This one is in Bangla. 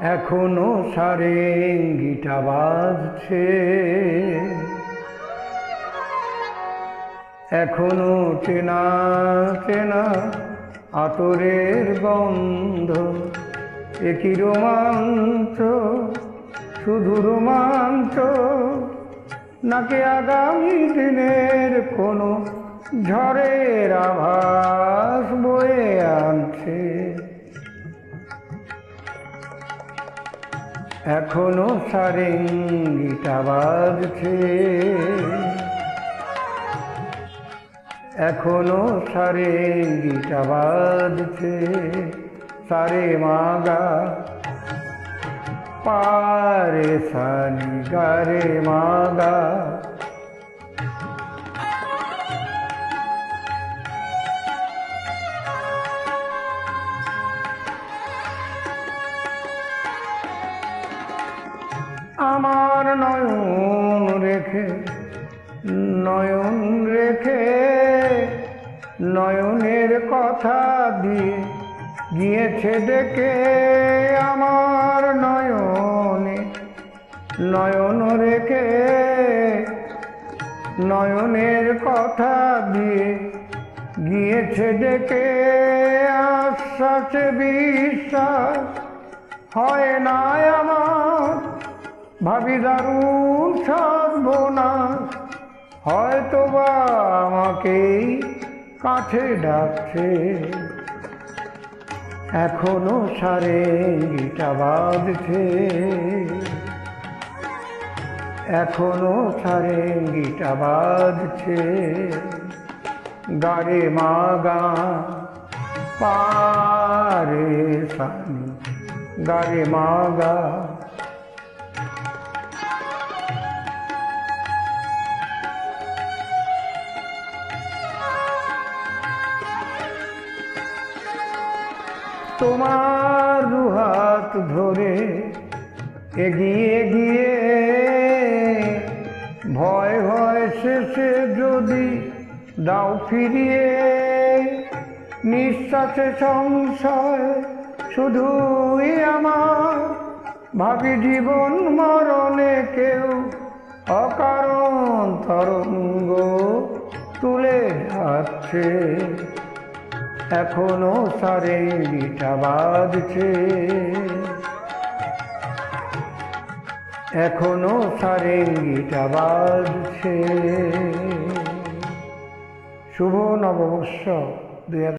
এখনও সারেঙ্গিটা বাজছে। এখনও চেনা চেনা আতরের গন্ধ। একই রোমাঞ্চ, শুধু রোমাঞ্চ। নাকি আগামী দিনের কোনো ঝড়ের আভাস বয়ে আনছে? এখনও সারেঙ্গিটা বাজছে এখনও সারেঙ্গিটা বাজছে সারে মাগা পারে সানি গারে মাগা। আমার নয়ন রেখে নয়ন রেখে, নয়নের কথা দিয়ে গিয়েছে ডেকে আমার নয়নে। নয়ন রেখে, নয়নের কথা দিয়ে গিয়েছে ডেকে, আশ্বাসে বিশ্বাস হয় না ভাবি দারুণ সর্বনাশ। হয়তো বা আমাকেই কাছে ডাকছে। এখনও সারে গিটা বাজছে। এখনও সারে গিটা বাজছে। গাড়ে মাগা পারে সানি গাড়ে মাগা তোমার দুহাত ধরে এগিয়ে গিয়ে ভয় ভয় শেষে যদি দাও ফিরিয়ে, নিঃশ্বাসে সংশয় শুধুই আমার। ভাবি জীবন মরণে কেউ অকারণ তরঙ্গ তুলে যাচ্ছে। এখনও সারে সারেঙ্গিটা বাজছে। এখনও সারেঙ্গিটা বাজছে। শুভ নববর্ষ দুই